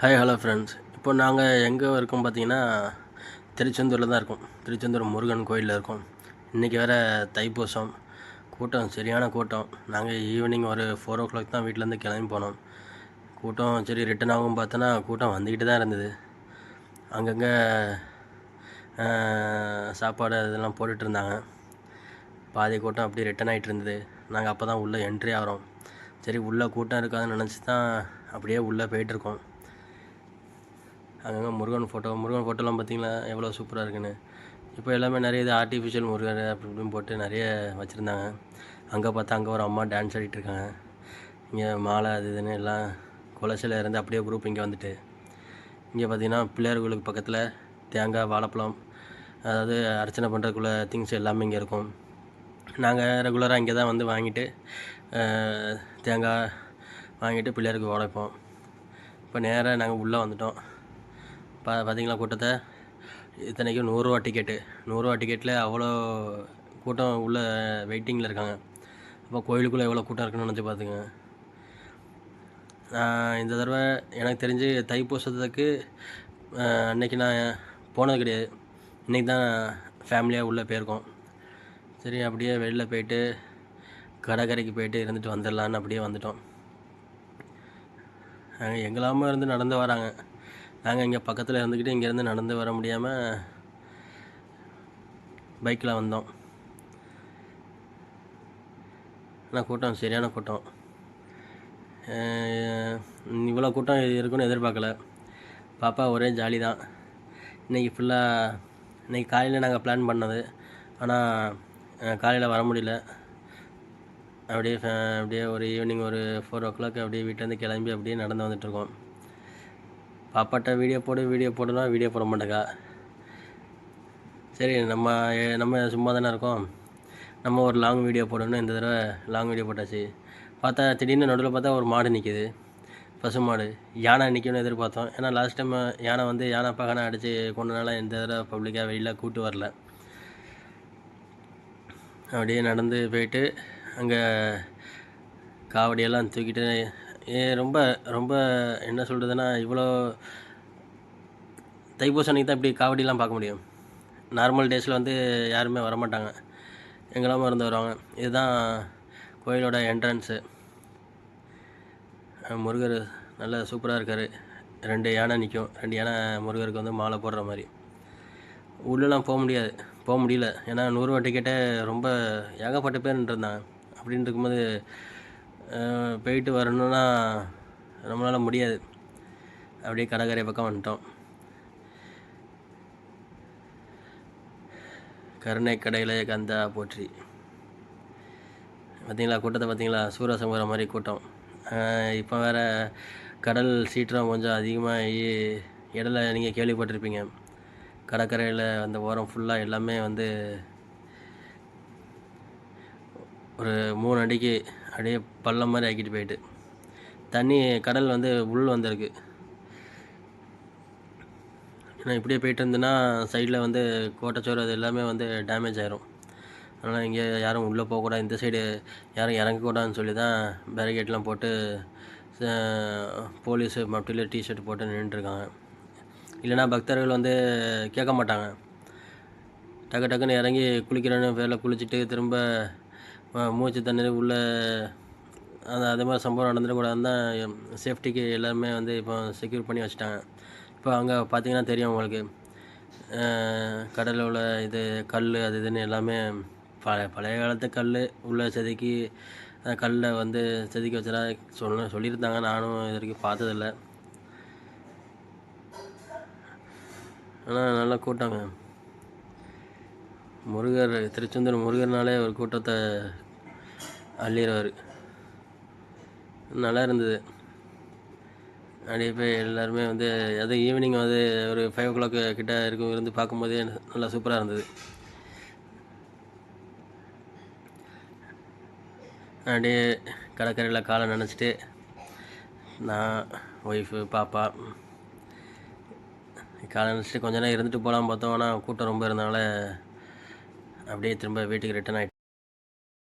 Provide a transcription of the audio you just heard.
Hi hello friends இப்போ நாங்கள் எங்கே இருக்கோம் பார்த்தீங்கன்னா திருச்செந்தூரில் தான் இருக்கோம். திருச்செந்தூர் முருகன் கோயிலில் இருக்கோம். இன்றைக்கி வேறு தைப்பூசம். கூட்டம் சரியான கூட்டம். நாங்கள் ஈவினிங் ஒரு ஃபோர் ஓ கிளாக் தான் வீட்டிலேருந்து கிளம்பி போனோம். கூட்டம் சரி ரிட்டன் ஆகும் பார்த்தோன்னா கூட்டம் வந்துக்கிட்டு தான் இருந்தது. அங்கங்கே சாப்பாடு இதெல்லாம் போட்டுட்டு இருந்தாங்க. பாதி கூட்டம் அப்படியே ரிட்டன் ஆகிட்டு இருந்தது. நாங்கள் அப்போ தான் உள்ளே என்ட்ரி ஆகிறோம். சரி உள்ளே கூட்டம் இருக்காதுன்னு நினச்சி தான் அப்படியே உள்ளே போயிட்டுருக்கோம் அங்கங்கே முருகன் ஃபோட்டோ முருகன் ஃபோட்டோலாம் பார்த்தீங்களா எவ்வளோ சூப்பராக இருக்குன்னு. இப்போ எல்லாமே நிறைய இது ஆர்டிஃபிஷியல் முருகன் அப்படி இப்படின்னு போட்டு நிறைய வச்சுருந்தாங்க. அங்கே பார்த்தா அங்கே ஒரு அம்மா டான்ஸ் ஆடிட்டு இருக்காங்க. இங்கே மாலை அது இதுன்னு எல்லாம் குலசில இருந்து அப்படியே குரூப் இங்கே வந்துட்டு. இங்கே பார்த்தீங்கன்னா பிள்ளையார் கோயிலுக்கு பக்கத்தில் தேங்காய் வாழைப்பழம் அதாவது அர்ச்சனை பண்ணுறதுக்குள்ள திங்ஸ் எல்லாமே இங்கே இருக்கும். நாங்கள் ரெகுலராக இங்கே தான் வந்து வாங்கிட்டு தேங்காய் வாங்கிட்டு பிள்ளையாருக்கு உடைப்போம் இப்போ நேராக நாங்கள் உள்ளே வந்துட்டோம். பா பார்த்தீங்களா கூட்டத்தை? இத்தனைக்கும் நூறுரூவா டிக்கெட்டு நூறுரூவா டிக்கெட்டில் அவ்வளோ கூட்டம் உள்ள வெயிட்டிங்கில் இருக்காங்க. அப்போ கோயிலுக்குள்ளே எவ்வளோ கூட்டம் இருக்குன்னு நினச்சி பார்த்துங்க நான் இந்த தடவை எனக்கு தெரிஞ்சு தைப்பூசத்துக்கு அன்னைக்கு நான் போனது கிடையாது. இன்றைக்கி தான் ஃபேமிலியாக உள்ளே போயிருக்கோம். சரி அப்படியே வெளில போயிட்டு கடற்கரைக்கு போயிட்டு இருந்துட்டு வந்துடலான்னு அப்படியே வந்துட்டோம். நாங்கள் இருந்து நடந்து வராங்க. நாங்கள் இங்கே பக்கத்தில் இருந்துக்கிட்டு இங்கேருந்து நடந்து வர முடியாமல் பைக்கில் வந்தோம். ஆனால் கூட்டம் சரியான கூட்டம். இவ்வளோ கூட்டம் இருக்குன்னு எதிர்பார்க்கல. பாப்பா ஒரே ஜாலி தான் இன்றைக்கி ஃபுல்லாக இன்றைக்கி காலையில் நாங்கள் பிளான் பண்ணது. ஆனால் காலையில் வர முடியல. அப்படியே அப்படியே ஒரு ஈவினிங் ஒரு ஃபோர் ஓ கிளாக் அப்படியே வீட்டிலேருந்து கிளம்பி அப்படியே நடந்து வந்துட்டுருக்கோம் பாப்பாட்ட வீடியோ போடு வீடியோ போடுனா வீடியோ போட மாட்டேக்கா. சரி நம்ம நம்ம சும்மா தானே இருக்கோம். நம்ம ஒரு லாங் வீடியோ போடணும். இந்த தடவை லாங் வீடியோ போட்டாச்சு. பார்த்தா திடீர்னு நடுவில் பார்த்தா ஒரு மாடு நிற்கிது பசு மாடு. யானை நிற்கணும்னு எதிர்பார்த்தோம். ஏன்னா லாஸ்ட் டைம் யானை வந்து யானை பகனை அடித்து கொண்டனால இந்த தடவை பப்ளிக்காக வெளியில் கூட்டு வரல. அப்படியே நடந்து போயிட்டு அங்கே காவடியெல்லாம் தூக்கிட்டு ரொம்ப ரொம்ப என்ன சொல்கிறதுன்னா இவ்வளோ தைப்பூசம் அன்னைக்கு தான் இப்படி காவடிலாம் பார்க்க முடியும். நார்மல் டேஸில் வந்து யாருமே வரமாட்டாங்க. எங்கெல்லாமல் இருந்து வருவாங்க. இதுதான் கோயிலோட என்ட்ரன்ஸு முருகர் நல்லா சூப்பராக இருக்கார். ரெண்டு யானை நிற்கும் ரெண்டு யானை முருகருக்கு வந்து மாலை போடுற மாதிரி. உள்ளெலாம் போக முடியாது. போக முடியல. ஏன்னா நூறுரூவா டிக்கெட்டே ரொம்ப ஏகப்பட்ட பேர் இருந்தாங்க அப்படின்னு இருக்கும்போது போயிட்டு வரணும்னா நம்மளால் முடியாது. அப்படியே கடற்கரை பக்கம் வந்துட்டோம். கருணை கடையில் கந்தா போற்றி. பார்த்தீங்களா கூட்டத்தை பார்த்தீங்களா சூரசம்ஹாரம் மாதிரி கூட்டம். இப்போ வேறு கடல் சீற்றம் கொஞ்சம் அதிகமாக இடல நீங்கள் கேள்விப்பட்டிருப்பீங்க. கடற்கரையில் அந்த ஓரம் ஃபுல்லாக எல்லாமே வந்து ஒரு மூணு அடிக்கு அப்படியே பள்ளம் மாதிரி ஆக்கிட்டு போயிட்டு. தண்ணி கடல் வந்து உள் வந்திருக்கு. ஏன்னா இப்படியே போயிட்டு இருந்ததுன்னா சைடில் வந்து கோட்டைச்சோறு அது எல்லாமே வந்து டேமேஜ் ஆயிரும். அதனால் இங்கே யாரும் உள்ளே போகக்கூடாது இந்த சைடு யாரும் இறங்கக்கூடாதுன்னு சொல்லி தான் பேரிகேட்லாம் போட்டு போலீஸு போலீஸு மட்டில் டிஷர்ட் போட்டு நின்றுருக்காங்க இல்லைன்னா பக்தர்கள் வந்து கேட்க மாட்டாங்க. டக்கு டக்குன்னு இறங்கி குளிக்கிறேன்னு பேரில் குளிச்சுட்டு திரும்ப மூச்சு தண்ணீர் உள்ள அந்த அதே மாதிரி சம்பவம் நடந்துடக்கூடாதுன்னு தான் சேஃப்டிக்கு எல்லாருமே வந்து இப்போ செக்யூர் பண்ணி வச்சுட்டாங்க. இப்போ அங்கே பார்த்தீங்கன்னா தெரியும் உங்களுக்கு. கடலில் உள்ள இது கல் அது இதுன்னு எல்லாமே பழைய பழைய காலத்து கல் உள்ள செதுக்கி கல்லில் வந்து செதுக்கி வச்சதா சொல்ல சொல்லியிருந்தாங்க. நானும் இது வரைக்கும் பார்த்ததில்ல. ஆனால் நல்லா கூட்டாங்க. முருகர் திருச்செந்தூர் முருகர்னாலே ஒரு கூட்டத்தை அள்ளிடுவார். நல்லா இருந்தது. அப்படியே போய் எல்லாருமே வந்து அது ஈவினிங் வந்து ஒரு ஃபைவ் ஓ கிளாக் கிட்ட இருக்கும் இருந்து பார்க்கும்போதே நல்லா சூப்பராக இருந்தது. அப்படியே கடற்கரையில் காலை நினச்சிட்டு நான் ஒய்ஃபு பாப்பா காலை நினச்சிட்டு கொஞ்ச நேரம் இருந்துட்டு போகலாம் பார்த்தோம். ஆனால் கூட்டம் ரொம்ப இருந்தனால அப்படியே திரும்ப வீட்டுக்கு ரிட்டர்ன் ஆகிட்டு